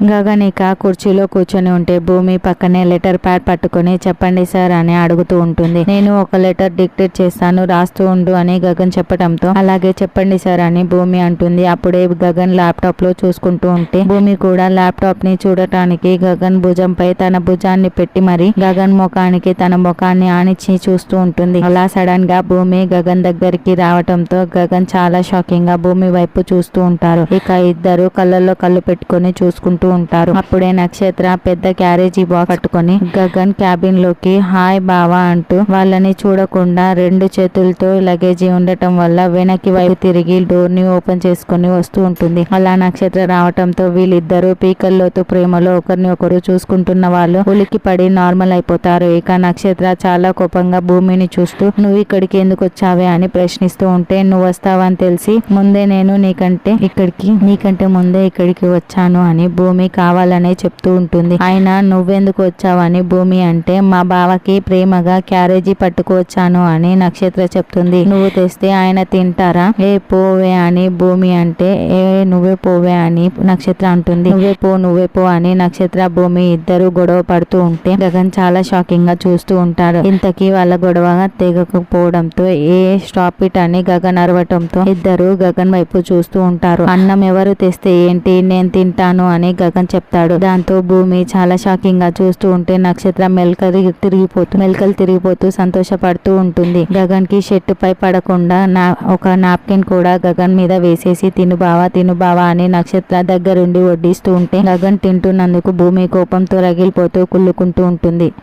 గగనిక కుర్చీలో కూర్చొని ఉంటే భూమి పక్కనే లెటర్ ప్యాడ్ పట్టుకొని చెప్పండి సార్ అని అడుగుతూ ఉంటుంది. నేను ఒక లెటర్ డిక్టేట్ చేస్తాను రాస్తూ ఉండు అని గగన్ చెప్పడంతో అలాగే చెప్పండి సార్ అని భూమి అంటుంది. అప్పుడే గగన్ ల్యాప్టాప్లో చూసుకుంటూ ఉంటే భూమి కూడా ల్యాప్టాప్ని చూడటానికి గగన్ భుజంపై తన భుజాన్ని పెట్టి మరి గగన్ ముఖానికి తన ముఖాన్ని ఆనిచ్చి చూస్తూ ఉంటుంది. అలా సడన్గా భూమి గగన్ దగ్గరికి రావటంతో గగన్ చాలా షాకింగ్గా భూమి వైపు చూస్తూ ఉంటారు. ఇక ఇద్దరు కళ్ళల్లో కళ్ళు పెట్టుకొని చూసుకుంటూ ఉంటారు. అప్పుడే నక్షత్ర పెద్ద క్యారేజీ బాక్స్ పట్టుకొని గగన్ క్యాబిన్లోకి హాయ్ బావా అంటూ వాళ్ళని చూడకుండా రెండు చేతులతో లగేజీ ఉండటం వల్ల వెనక్కి వైపు తిరిగి డోర్ని ఓపెన్ చేసుకొని వస్తూ ఉంటుంది. అలా నక్షత్ర రావటంతో వీళ్ళిద్దరూ పీకల్లోతో ప్రేమలో ఒకరిని ఒకరు చూసుకుంటున్న వాళ్ళు ఉలికి పడి నార్మల్ అయిపోతారు. ఇక నక్షత్ర చాలా కోపంగా భూమిని చూస్తూ నువ్వు ఇక్కడికి ఎందుకు వచ్చావే? అని ప్రశ్నిస్తూ ఉంటే నువ్వు వస్తావని తెలిసి ముందే నేను నీకంటే ఇక్కడికి నీకంటే ముందే ఇక్కడికి వచ్చాను అని భూమి భూమి కావాలనే చెప్తూ ఉంటుంది. ఆయన నువ్వెందుకు వచ్చావని భూమి అంటే మా బావకి ప్రేమగా క్యారేజీ పట్టుకువచ్చాను అని నక్షత్ర చెప్తుంది. నువ్వు తెస్తే ఆయన తింటారా? ఏ పోవే అని భూమి అంటే ఏ నువ్వే పోవే అని నక్షత్ర అంటుంది. నువ్వే పో నువ్వే పో అని నక్షత్ర భూమి ఇద్దరు గొడవ పడుతూ ఉంటే గగన్ చాలా షాకింగ్గా చూస్తూ ఉంటాడు. ఇంతకీ వాళ్ళ గొడవ తెగకపోవడంతో ఏ స్టాప్ ఇట్ అని గగన్ అరవటంతో ఇద్దరు గగన్ వైపు చూస్తూ ఉంటారు. అన్నం ఎవరు తెస్తే ఏంటి? నేను తింటాను అని గగన్ చెప్తాడు. దాంతో భూమి చాలా షాకింగ్గా చూస్తూ ఉంటే నక్షత్రం మెల్కలు తిరిగిపోతూ మెల్కలు తిరిగిపోతూ సంతోషపడుతూ ఉంటుంది. గగన్కి షెట్టు పై పడకుండా నా ఒక నాప్కిన్ కూడా గగన్ మీద వేసేసి తిను బావా తిను బావా అని నక్షత్ర దగ్గరుండి వడ్డిస్తూ ఉంటే గగన్ తింటున్నందుకు భూమి కోపంతో రగిలిపోతూ కుళ్ళుకుంటూ ఉంటుంది.